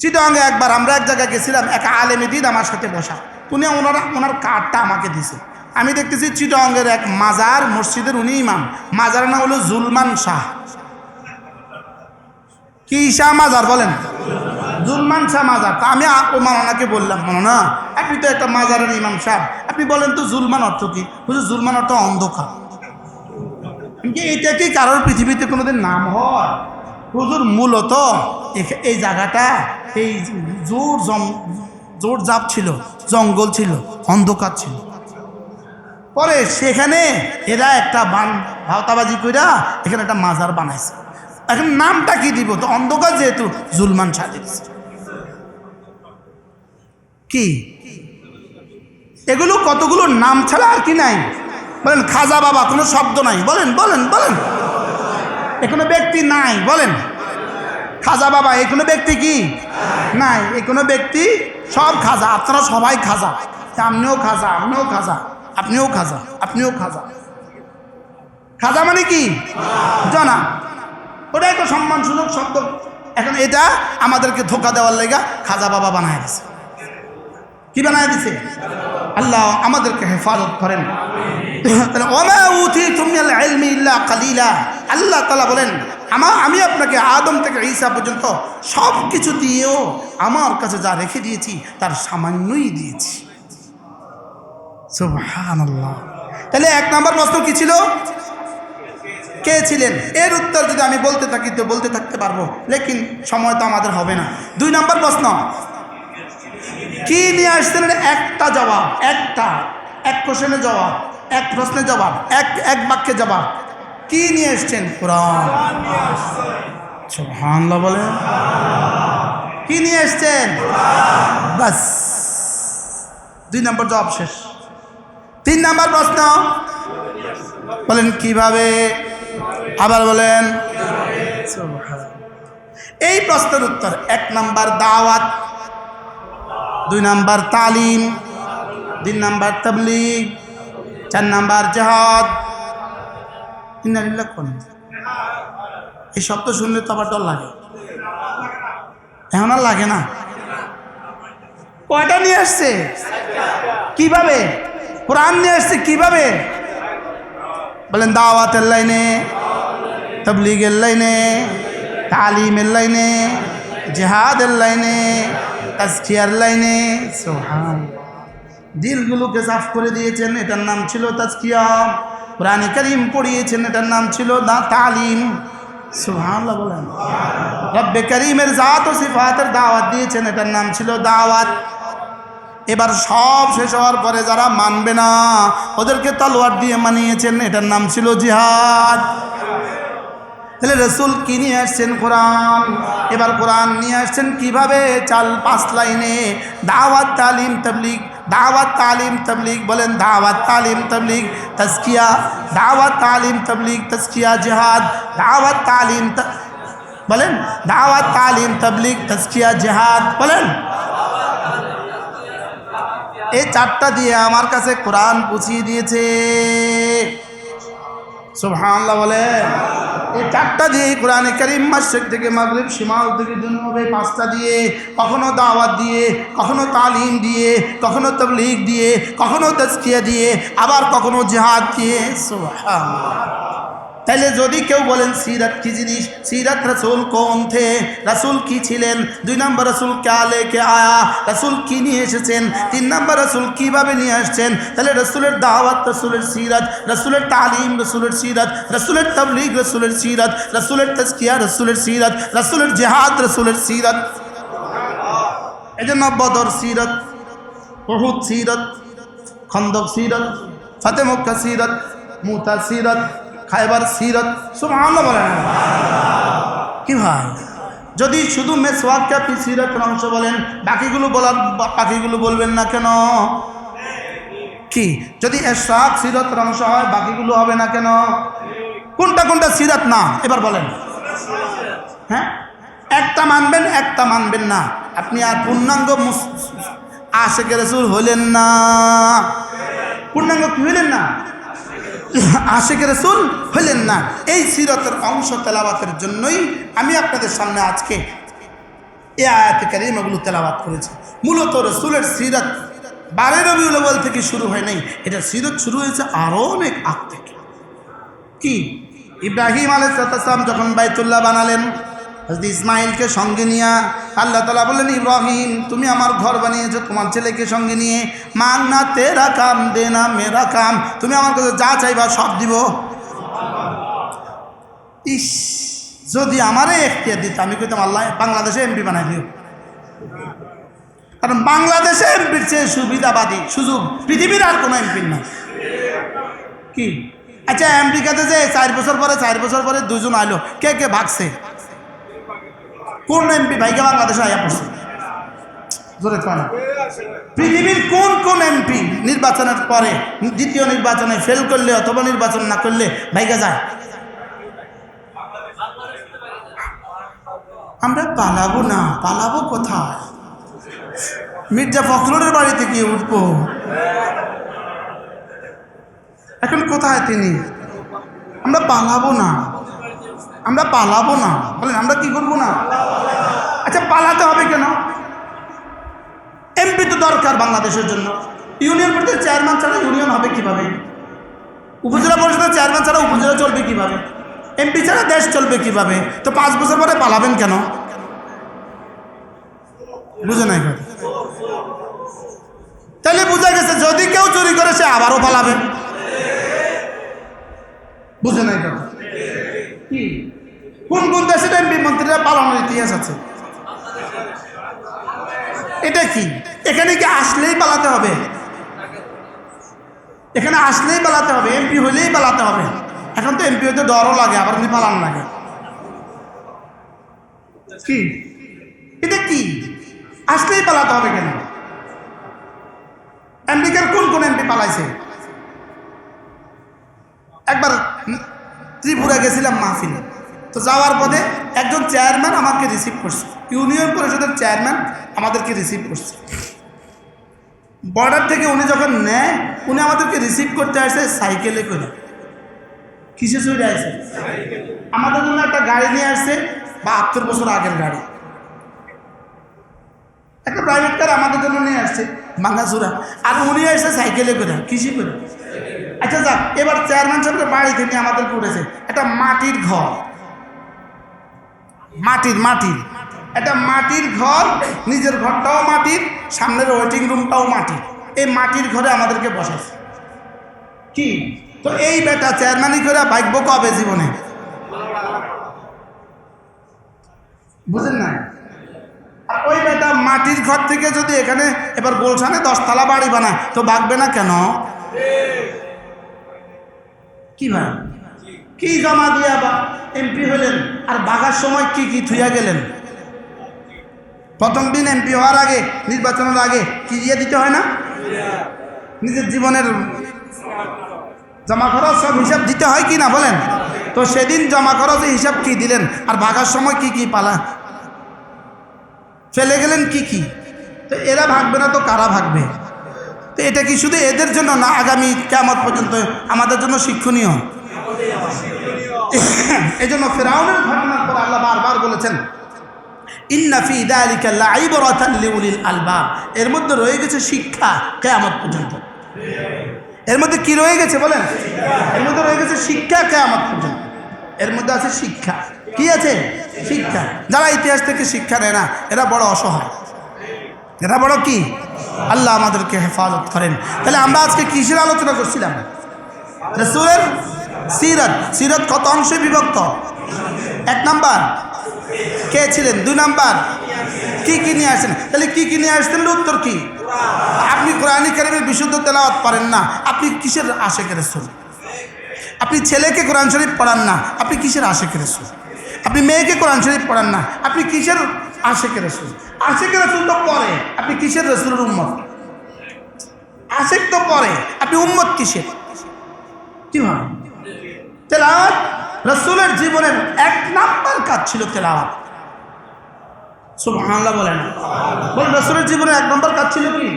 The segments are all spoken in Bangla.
চিটাঙ্গে একবার আমরা এক জায়গায় গেছিলাম, এক আলেমে দিন আমার সাথে বসা। উনি ওনারা ওনার কার্ডটা আমাকে দিছে। আমি দেখতেছি চিটাঙ্গের এক মাজার মসজিদের উনি ইমাম। মাজারের নাম হলো জুলমান শাহ। কি শাহ মাজার বলেন? জুলমান শাহ মাজার। তা আমি মাওলানাকে বললাম, মাওলানা, আপনি তো একটা মাজারের ইমাম সাহেব। আপনি বলেন তো জুলমান অর্থ কি? বুঝলি জুলমান অর্থ অন্ধকার। এটা কি কারোর পৃথিবীতে কোনোদিন নাম হয়? হুজুর, মূলত এই জায়গাটা এই জোর জম, জোর জাপ ছিল, জঙ্গল ছিল, অন্ধকার ছিল। পরে সেখানে এরা একটা বান, ভাওতাবাজি কইরা এখানে একটা মাজার বানাইছে। এখন নামটা কি দিব? তো অন্ধকার যেহেতু, জুলমান সাজে কি? এগুলো কতগুলো নাম ছাড়া আর কি নাই? বলেন, খাজা বাবা কোনো শব্দ নাই। বলেন বলেন বলেন। এ কোনো ব্যক্তি নাই, বলেন। খাজা বাবা এ কোনো ব্যক্তি কি? নাই এ কোনো ব্যক্তি সব খাজা, আপনারা সবাই খাজা। আপনিও খাজা আপনিও খাজা আপনিও খাজা আপনিও খাজা। খাজা মানে কি? জানা। ওটা একটা সম্মান, সুযোগ শব্দ এখন এটা আমাদেরকে ধোকা দেওয়ার লেগা খাজা বাবা বানায় দিছে। কি বানায় দিছে? আল্লাহ আমাদেরকে হেফাজত করেন। আল্লাহ তালা বলেন, আমা আমি আপনাকে আদম থেকে ঈসা পর্যন্ত সব কিছু দিয়েও আমার কাছে যা রেখে দিয়েছি, তার সামান্যই দিয়েছি। তাহলে এক নম্বর প্রশ্ন কি ছিল? কে ছিলেন? এর উত্তর যদি আমি বলতে থাকি, তো বলতে থাকতে পারব, লেকিন সময় তো আমাদের হবে না। দুই নম্বর প্রশ্ন, কি নিয়ে আসছেন এটা একটা জবাব, একটা, এক কোশ্চেনের জবাব। এক প্রশ্নের জবাব, এক এক বাক্যে জবাব। কি নিয়ে এসছেন কোরআন? সুবহানাল্লাহ বলে কি নিয়ে এসছেন? বাস। দুই নম্বর জবাব শেষ। তিন নম্বর প্রশ্ন। বলেন, কীভাবে? আবার বলেন। এই প্রশ্নের উত্তর, এক নাম্বার দাওয়াত, দুই নাম্বার তালিম, তিন নাম্বার তবলিগ চার নাম্বার জেহাদ। ইন্নালিল্লাহ কোন? এই শব্দ শুনলে তো আবার ডর লাগে। এখন আর লাগে না। কয়টা নিয়ে আসছে? কীভাবে? কোরআন নিয়ে আসছে কীভাবে? বলেন দাওয়াতের লাইনে, তবলিগের লাইনে, তালিমের লাইনে, জেহাদের লাইনে, তাজকিয়ার লাইনে সোহান দিলগুলোকে সাফ করে দিয়েছেন, এটার নাম ছিল তাজকিয়া। কোরআনে করিম পড়িয়েছেন, এটার নাম ছিল দা তালিম। সুবহানাল্লাহ বলেন। রব্বে করিমের জাত ও সিফাতের দাওয়াত দিয়েছেন, এটার নাম ছিল দাওয়াত। এবার সব শেষ হওয়ার পরে যারা মানবে না, ওদেরকে তলোয়ার দিয়ে মানিয়েছেন, এটার নাম ছিল জিহাদ। তাহলে রসুল কি নিয়ে আসছেন কোরআন? এবার কোরআন নিয়ে আসছেন কীভাবে? চাল পাঁচ লাইনে, দাওয়াত, তালিম, তবলিগ। দাওয়াত তালিম তবলিগ বলেন দাওয়াত তালিম তবলিগ তস্কিয়া দাওয়াত তালিম তবলিগ তস্কিয়া জিহাদ দাওয়াত তালিম ত- বলেন দাওয়াত তালিম তবলিগ তস্কিয়া জিহাদ বলেন এই চারটা দিয়ে আমার কাছে কোরআন পুছিয়ে দিয়েছে সুবহানাল্লাহ বলে এই চারটা দিয়ে কোরআনে করিম মাসেক থেকে মাগরিব সীমা থেকে জন্মবে পাঁচটা দিয়ে। কখনো দাওয়াত দিয়ে, কখনো তালিম দিয়ে, কখনো তবলিগ দিয়ে, কখনো তস্কিয়া দিয়ে, আবার কখনো জেহাদ দিয়ে। সুবহানাল্লাহ। তাইলে যদি কেউ বলেন, সিরাত কি জিনিস? সিরাত রসুল কোন থে রসুল কি ছিলেন? দুই নম্বর রসুল ক্যা লেকে আয়া? রসুল কি নিয়ে এসেছেন? তিন নম্বর রসুল কীভাবে নিয়ে আসছেন? তাহলে রসুলের দাওয়াত রসুলের সিরাত, রসুলের তালিম রসুলের সিরাত, রসুলের তবলিগ রসুলের সিরাত, রসুলের তস্কিয়া রসুলের সিরাত, রসুলের জেহাদ রসুলের সিরাত। এই জন্য বদর সিরত বহুত সিরত, খন্দক সিরত ফতে মক্কা সিরত, মুতা সিরত খাইবার সিরত, সুবহানাল্লাহ বলেন। কি ভাই? যদি শুধু মেসওয়াককে আপনি সিরতের অংশ বলেন, বাকিগুলো বলার, বাকিগুলো বলবেন না কেন? কি? যদি এশরাক সিরতের অংশ হয়, বাকিগুলো হবে না কেন? কোনটা কোনটা সিরত না? এবার বলেন। হ্যাঁ? একটা মানবেন একটা মানবেন না। আপনি আর পূর্ণাঙ্গ আশেকে রসুল হলেন না। পূর্ণাঙ্গ কি হইলেন না? আশেকে রসুল হলেন না। এই সিরতের অংশ তেলাবাতের জন্যই আমি আপনাদের সামনে আজকে এ আয়াতে কারিমাগুলো তেলাবাত করেছি। মূলত রসুলের সিরত বারে রবিউল আউয়াল থেকে শুরু হয় নাই। এটা সিরত শুরু হয়েছে আরও অনেক আগ থেকে। কি? ইব্রাহিম আলাইসালাম যখন বাইতুল্লাহ বানালেন হজরত ইসমাইলকে সঙ্গে নিয়ে আল্লাহ তালা বললেন, ইব্রাহিম, তুমি আমার ঘর বানিয়েছো, তোমার ছেলেকে সঙ্গে নিয়ে। মান না তেরা কাম, দে না মেরা কাম। তুমি আমার কাছে যা চাইবা সব দিব। ইস, যদি আমারে এখতিয়ার দিত, আমি কইতাম, আল্লাহ, বাংলাদেশে এমপি বানাই দিও। কারণ বাংলাদেশে এমপির চেয়ে সুবিধাবাদী সুযোগ পৃথিবীর আর কোনো এমপির না কি? আচ্ছা আমেরিকাতে যে চার বছর পরে, চার বছর পরে দুজন আইলো, কে কে ভাগছে? কোন এমপি ভাইকে বাংলাদেশে আয়া পড়ছে? জোরে পৃথিবীর কোন কোন এমপি নির্বাচনের পরে, দ্বিতীয় নির্বাচনে ফেল করলে অথবা নির্বাচন না করলে ভাইকে যায়? আমরা পালাবো না, পালাবো কোথায়? মির্জা ফখরুলের বাড়িতে গিয়ে উঠবো? এখন কোথায় তিনি? আমরা পালাবো না। আমরা পালাবো না। বলেন, আমরা কি করব না? আচ্ছা পালাতে হবে কেন? এমপি তো দরকার বাংলাদেশের জন্য। ইউনিয়ন পরিষদের চেয়ারম্যান ছাড়া ইউনিয়ন হবে কীভাবে? উপজেলা পরিষদের চেয়ারম্যান ছাড়া উপজেলা চলবে কীভাবে? এমপি ছাড়া দেশ চলবে কীভাবে? তো পাঁচ বছর পরে পালাবেন কেন? বুঝে নাই তাহলে বোঝা গেছে, যদি কেউ চুরি করে, সে আবারও পালাবে। বুঝে নাই কথা কি? কোন কোন দেশের এমপি মন্ত্রীরা পালানোর ইতিহাস আছে? এটা কি? এখানে কি আসলেই পালাতে হবে? এখানে আসলেই পালাতে হবে এমপি হলেই পালাতে হবে। এখন তো এমপি হইতে ডরও লাগে, আবার এমনি পালানো লাগে কি? এটা কি? আসলেই পালাতে হবে কেন? আমেরিকার কোন কোন এমপি পালাইছে? একবার ত্রিপুরা গেছিলাম মাহফিলে। তো যাওয়ার পথে একজন চেয়ারম্যান আমাকে রিসিভ করছে। ইউনিয়ন পরিষদের চেয়ারম্যান আমাদেরকে রিসিভ করছে। বর্ডার থেকে উনি যখন নেয়, উনি আমাদেরকে রিসিভ করতে আসে সাইকেলে করে। কিসে চলে আসে? আমাদের জন্য একটা গাড়ি নিয়ে আসছে, বাহাত্তর বছর আগের গাড়ি। একটা প্রাইভেট কার আমাদের জন্য নিয়ে আসছে ভাঙাচুরা আর উনি আসছে সাইকেলে করে কৃষি করে? আচ্ছা যাক, এবার চেয়ারম্যান সাহেবের বাড়িতে নিয়ে আমাদের উঠেছে। একটা মাটির ঘর। মাটির মাটির। একটা মাটির ঘর, নিজের ঘরটাও মাটির, সামনের ওয়েটিং রুমটাও মাটির। এই মাটির ঘরে আমাদেরকে বসাইছে। কি? তো এই বেটা চেয়ারম্যানই করে ভাগ্য কবে জীবনে? বুঝেন না আর ওই বেটা মাটির ঘর থেকে যদি এখানে এবার গোলশানে দশতলা বাড়ি বানায়, তো ভাগবে না কেন? কি ভাই? কি জমা দিয়া বা এমপি হলেন আর বাগার সময় কি কি থুইয়া গেলেন? প্রথম দিন এমপি হওয়ার আগে, নির্বাচনের আগে কি দিয়ে দিতে হয় না? নিজের জীবনের জমা খরচ সব হিসাব দিতে হয় কি না বলেন? তো সেদিন জমা খরচের হিসাব কি দিলেন? আর ভাগার সময় কি কি পালা? ফেলে গেলেন কি কি? তো এরা ভাগবে না তো কারা ভাগবে? তো এটা কি শুধু এদের জন্য না, আগামী কেমন পর্যন্ত আমাদের জন্য শিক্ষণীয়? এই জন্য ফেরাউনের ঘটনার পর আল্লাহ বারবার বলেছেন আলবাব। এর মধ্যে রয়ে গেছে শিক্ষা কেয়ামত পর্যন্ত। এর মধ্যে কি রয়ে গেছে বলেন? এর মধ্যে রয়ে গেছে শিক্ষা কেয়ামত পর্যন্ত। এর মধ্যে আছে শিক্ষা। কি আছে? শিক্ষা। যারা ইতিহাস থেকে শিক্ষা নেয় না, এরা বড় অসহায়। এরা বড় কি? আল্লাহ আমাদেরকে হেফাজত করেন। তাহলে আমরা আজকে কিসের আলোচনা করছিলাম? রসুলের সিরত সিরত কত অংশে বিভক্ত? এক নাম্বার। কে ছিলেন? দুই নাম্বার। কি কি নিয়ে আসছেন? তাহলে কি কি নিয়ে আসছেন? উত্তর কি? আপনি কোরআনী কারিমের বিশুদ্ধ তেলাওয়াত পারেন না। আপনি কিসের আশেকের রসুল? আপনি ছেলেকে কোরআন শরীফ পড়ান না। আপনি কিসের আশেকের রসুল? আপনি মেয়েকে কোরআন শরীফ পড়ান না। আপনি কিসের আশেকের রসুল? আশেকের রসুল তো পরে আপনি কিসের রসুলের উম্মত? আশেক তো পরে আপনি উম্মত কিসের? কি হয় তেলাওয়াত রসুলের জীবনের এক নাম্বার কাজ ছিল তেলাওয়াত। সুবহানাল্লাহ বলেন। বলেন, রসুলের জীবনের এক নম্বর কাজ ছিল কি?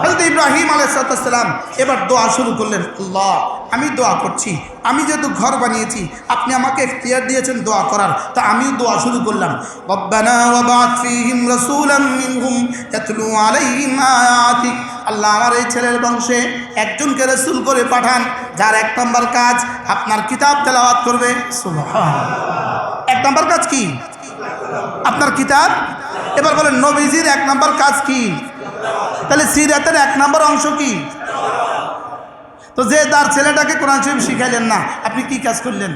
হজরত ইব্রাহিম আলাইসালাম এবার দোয়া শুরু করলেন, আল্লাহ আমি দোয়া করছি। আমি যেহেতু ঘর বানিয়েছি, আপনি আমাকে এখতিয়ার দিয়েছেন দোয়া করার, তা আমিও দোয়া শুরু করলাম। আল্লাহ আমার এই ছেলের বংশে একজনকে রসুল করে পাঠান, যার এক নম্বর কাজ আপনার কিতাব তেলাওয়াত করবে। এক নম্বর কাজ কি? আপনার কিতাব? এবার বলেন, নবীজির এক নম্বর কাজ কি? তাহলে সিরাতের এক নম্বর অংশ কি? তো যে তার ছেলেটাকে কোরআন শরীফ শিখাইলেন না আপনি কি কাজ করলেন?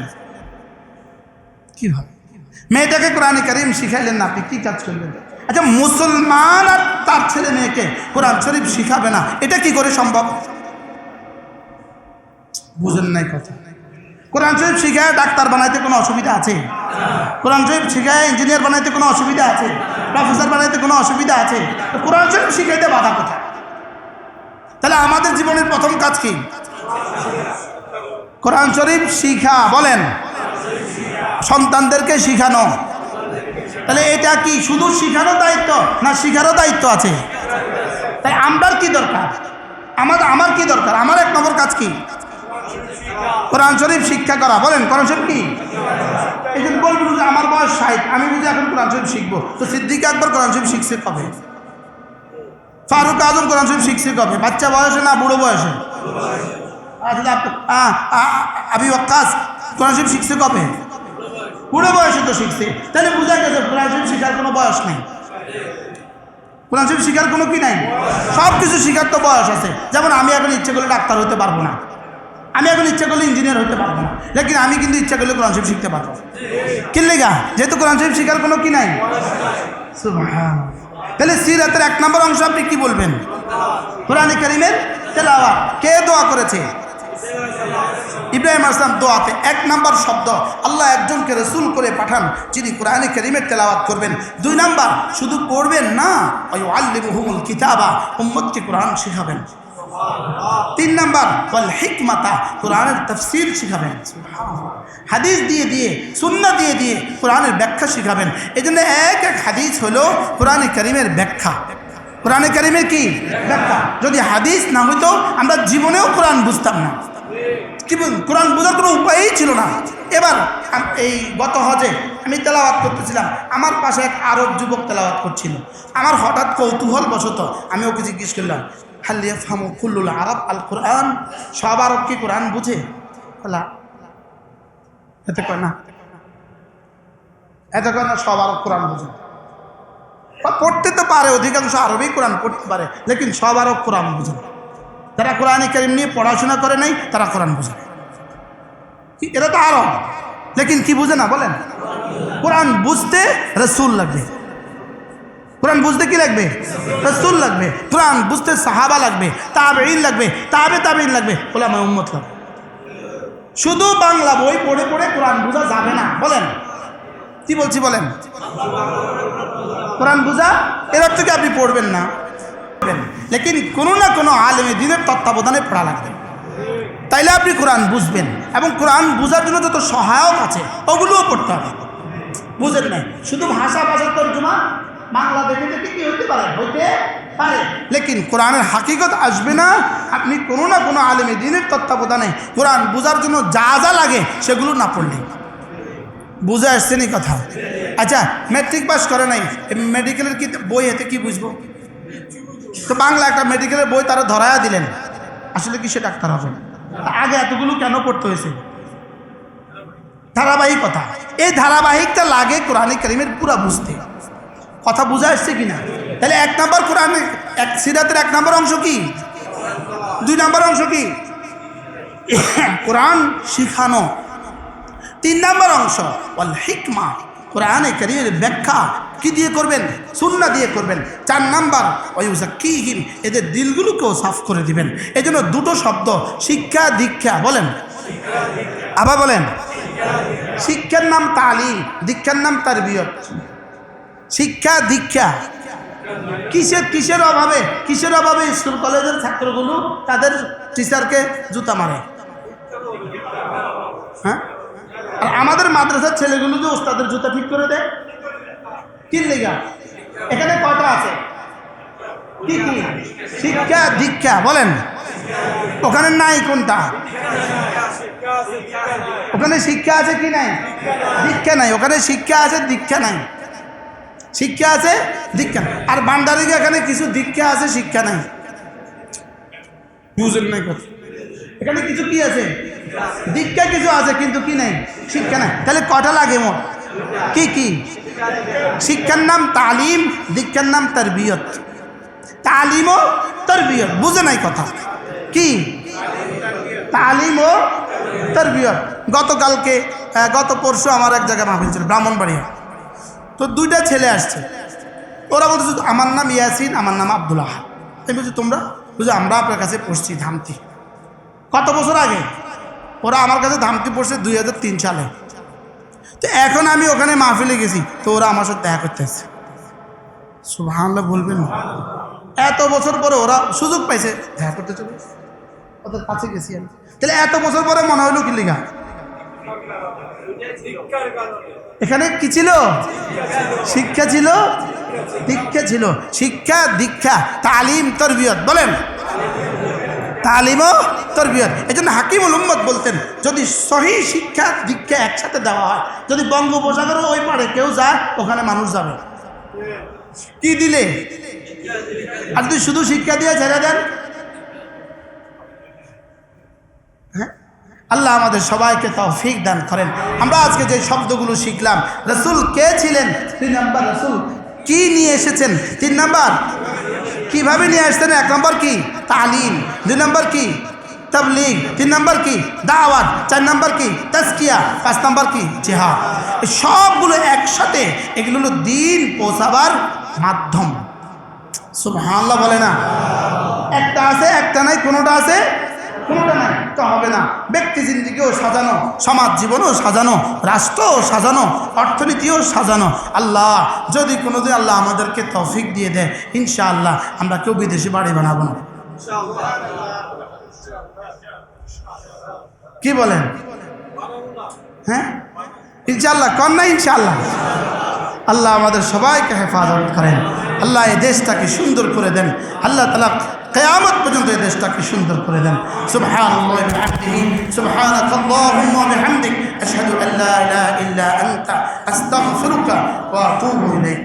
কীভাবে? মেয়েটাকে কোরআন করিম শিখাইলেন না আপনি কি কাজ করলেন? আচ্ছা মুসলমান আর তার ছেলে মেয়েকে কোরআন শরীফ শিখাবে না এটা কি করে সম্ভব? বুঝেন নাই কথা। কোরআন শরীফ শিখায় ডাক্তার বানাইতে কোনো অসুবিধা আছে? কোরআন শরীফ শিখায় ইঞ্জিনিয়ার বানাইতে কোনো অসুবিধা আছে? প্রফেসর বানাইতে কোনো অসুবিধা আছে? তো কোরআন শরীফ শিখাইতে বাধা কোথায়? তাহলে আমাদের জীবনের প্রথম কাজ কি? কোরআন শরীফ শিখা, বলেন। সন্তানদেরকে শিখানো। তাহলে এটা কি শুধু শিখানোর দায়িত্ব না শিখারও দায়িত্ব আছে? তাই আমরার কি দরকার? আমার আমার কি দরকার? আমার এক নম্বর কাজ কি? কোরআন শরীফ শিক্ষা করা। বলেন, কোরআন শরীফ কি? এই জন্য বলবেন যে আমার বয়স ষাট, আমি বুঝি এখন কোরআন শরীফ শিখব। তো সিদ্দিক আকবর কোরআন শরীফ শিখছে কবে? ফারুক আজম কোরআন শরীফ শিখছে কবে? বাচ্চা বয়সে না বুড়ো বয়সে? আচ্ছা, আপ- আ- আ- আবি ওয়াক্কাস কোরআন শরীফ শিখছে কবে? বুড়ো বয়সে তো শিখছে। তাহলে বোঝা গেছে কোরআন শরীফ শিখার কোনো বয়স নেই। কোরআন শরীফ শিখার কোনো কি নাই? সব কিছু শিখার তো বয়স আছে। যেমন আমি এখন ইচ্ছে করলে ডাক্তার হতে পারব না। আমি এখন ইচ্ছা করলে ইঞ্জিনিয়ার হতে পারব না। লেকিন আমি কিন্তু ইচ্ছা করলে কোরআন শরীফ শিখতে পারব। কিনলে গা যেহেতু কোরআন শরীফ শিখার কোনো কি নাই। তাহলে সিরাতের এক নম্বর অংশ আপনি কি বলবেন? কোরআন করিমের তেলাওয়া কে দোয়া করেছে? ইব্রাহিম আসলাম দোয়াতে এক নাম্বার শব্দ, আল্লাহ একজনকে রসুল করে পাঠান যিনি কোরআনে করিমের তেলাওয়াত করবেন। দুই নাম্বার, শুধু পড়বেন না ওই আল্লিমুহুমুল কিতাবা, উম্মতকে কোরআন শিখাবেন। তিন নাম্বার, ওয়াল হিকমাতা, কোরআনের তফসির শিখাবেন। হাদিস দিয়ে দিয়ে সুন্না দিয়ে দিয়ে কোরআনের ব্যাখ্যা শিখাবেন। এই জন্য এক এক হাদিস হলো কোরআনে করিমের ব্যাখ্যা। কোরআনে করিমের কি? ব্যাখ্যা। যদি হাদিস না হইতো, আমরা জীবনেও কোরআন বুঝতাম না। কি কোরআন বোঝার কোনো উপায়ই ছিল না। এবার এই গত হজে আমি তেলাওয়াত করতেছিলাম। আমার পাশে এক আরব যুবক তেলাওয়াত করছিল। আমার হঠাৎ কৌতূহল বশত আমি ওকে জিজ্ঞেস করলাম হালিয়া ফামু কুল্লুল আরব আল কোরআন? সব আরব কি কোরআন বুঝে? এতে কয় না। এতে কয় না, সব আরব কোরআন বুঝে। বা পড়তে তো পারে, অধিকাংশ আরবই কোরআন পড়তে পারে, লেকিন সব আরব কোরআন বুঝে না। যারা কোরআনে কারিম নিয়ে পড়াশোনা করে নাই, তারা কোরআন বুঝে। কি- এরা তো আরব, লেকিন কি বুঝে না, বলেন? কোরআন বুঝতে রসুল লাগবে। কোরআন বুঝতে কি লাগবে? রসুল লাগবে। কোরআন বুঝতে সাহাবা লাগবে তাবেইন লাগবে, তাবে তাবেইন লাগবে ওলামা উম্মত লাগবে। শুধু বাংলা বই পড়ে পড়ে কোরআন বোঝা যাবে না, বলেন? কি বলছি, বলেন? কোরআন বোঝা এর থেকে আপনি পড়বেন না। লেকিন কোনো না কোনো আলেমে দিনের তত্ত্বাবধানে পড়া লাগবে। তাইলে আপনি কোরআন বুঝবেন এবং কোরআন বোঝার জন্য যত সহায়ক আছে, ওগুলোও পড়তে হবে। বুঝেন নাই? শুধু ভাষা ভাষার তর্জমা? বাংলা দেখে দেখে কি হতে পারে? হইতে পারে। লেকিন কোরআনের হাকিকত আসবে না। আপনি কোনো না কোনো আলেমে দিনের তত্ত্বাবধানে কোরআন বোঝার জন্য যা যা লাগে, সেগুলো না পড়লে। বুঝে আসছেন এই কথা? আচ্ছা ম্যাট্রিক পাস করে নাই। মেডিকেলের কি বই এতে কি বুঝব? তো বাংলা একটা মেডিকেলের বই তারা ধরায়া দিলেন। আসলে কি সে ডাক্তার হবে? আগে এতগুলো কেন পড়তে হয়েছে? ধারাবাহিকতা এই ধারাবাহিকটা লাগে কোরআনে করিমের পুরা বুঝতে। কথা বুঝা আসছে কি না তাহলে এক নম্বর কোরআনে, এক সিরাতের এক নম্বর অংশ কি? দুই নম্বর অংশ কি? কোরআন শিখানো। তিন নম্বর অংশ, ওয়াল হিকমা। কোরআনে করিমের ব্যাখ্যা কি দিয়ে করবেন? সুন্না দিয়ে করবেন। চার নাম্বার ওয়ুজাক্কিহিম এদের দিলগুলোকেও সাফ করে দিবেন। এই জন্য দুটো শব্দ, শিক্ষা, দীক্ষা, বলেন। আবার বলেন। শিক্ষার নাম তালিম, দীক্ষার নাম তারবিয়ত। শিক্ষা, দীক্ষা। কিসের কিসের অভাবে কিসের অভাবে স্কুল, কলেজের ছাত্রগুলো তাদের টিচারকে জুতা মারে? হ্যাঁ? আর আমাদের মাদ্রাসার ছেলেগুলো যে ওস্তাদের জুতা ঠিক করে দেয়? কি লেগা? এখানে কয়টা আছে? কি কি? শিক্ষা, দীক্ষা, বলেন। ওখানে নাই কোনটা? ওখানে শিক্ষা আছে কি নাই? দীক্ষা নাই। ওখানে শিক্ষা আছে, দীক্ষা নাই। শিক্ষা আছে, দীক্ষা আর ভান্ডারিকে এখানে কিছু দীক্ষা আছে, শিক্ষা নাই। বুঝেন নাই কথা? এখানে কিছু কি আছে? দীক্ষা কিছু আছে, কিন্তু কি নাই? শিক্ষা নাই। তাহলে কটা লাগে মোট? কি কি? শিক্ষার নাম তালিম দীক্ষার নাম তরবিয়ত। তালিম ও তরবিয়ত। বুঝে নাই কথা। কি? তালিম ও তরবিয়ত। গতকালকে গত পরশু আমার এক জায়গায় মাহফিল ছিল, ব্রাহ্মণবাড়িয়া। তো দুইটা ছেলে আসছে। ওরা বলতেছে, আমার নাম ইয়াসিন, আমার নাম আবদুল্লাহ আমি বলছি, তোমরা? বুঝো আমরা আপনার কাছে পড়ছি ধামতি। কত বছর আগে? ওরা আমার কাছে ধামতি পড়ছে দুই হাজার তিন সালে। তো এখন আমি ওখানে মাহফিলে গেছি, তো ওরা আমার সাথে দেখা করতে আসছে। সুবহানাল্লাহ, বলবেন? এত বছর পরে ওরা সুযোগ পাইছে, দেখা করতে চলে ওদের কাছে গেছি আমি। তাহলে এত বছর পরে মনে হইল কি লিখা এখানে কি ছিল? শিক্ষা ছিল? দীক্ষা ছিল। শিক্ষা, দীক্ষা, তালিম, তরবিয়ত, বলেন। তালিম তরবিয়ত। এই জন্য হাকিমুল উম্মদ বলতেন, যদি সহি শিক্ষা দীক্ষা একসাথে দেওয়া হয়, যদি বঙ্গোপসাগরের ওই পারে কেউ যায়, ওখানে মানুষ যাবে। কি দিলে? আর যদি শুধু শিক্ষা দিয়ে ছেড়ে দেন? হ্যাঁ? আল্লাহ আমাদের সবাইকে তৌফিক দান করেন। আমরা আজকে যে শব্দগুলো শিখলাম, রসুল কে ছিলেন? তিন নম্বর রসুল। কি নিয়ে এসেছেন? তিন নম্বর? কীভাবে নিয়ে আসতেন? এক নম্বর কি? তালিম। দুই নম্বর কি? তবলিগ। তিন নম্বর কি? দাওয়াত। চার নম্বর কি? তাস্কিয়া পাঁচ নম্বর কি? জেহাদ। সবগুলো একসাথে এগুলো হলো দিন পৌঁছাবার মাধ্যম। সুবহানাল্লাহ বলে না। একটা আছে, একটা নাই, কোনোটা আছে? কোনোটা নাই, তো হবে না। ব্যক্তি জিন্দিগিও সাজানো, সমাজ জীবনও সাজানো, রাষ্ট্রও সাজানো, অর্থনীতিও সাজানো। আল্লাহ, যদি কোনোদিন আল্লাহ আমাদেরকে তৌফিক দিয়ে দেয়, ইনশাআল্লাহ আমরা কেউ বিদেশি বাড়ি বানাবো না। কি বলেন? হ্যাঁ? ইনশাআল্লাহ, কন না ইনশাআল্লাহ? আল্লাহ আমাদের সবাইকে হেফাজত করেন। আল্লাহ এই দেশটাকে সুন্দর করে দেন। আল্লাহ তালা কেয়ামত পর্যন্ত এই দেশটাকে সুন্দর করে দেন সুবহান আল্লাহ বিহামদিহি সুবহানাক আল্লাহুম্মা বিহামদিক আশহাদু আল্লা ইলাহা ইল্লা আনতা আস্তাগফিরুকা ওয়া আতুবু ইলাইক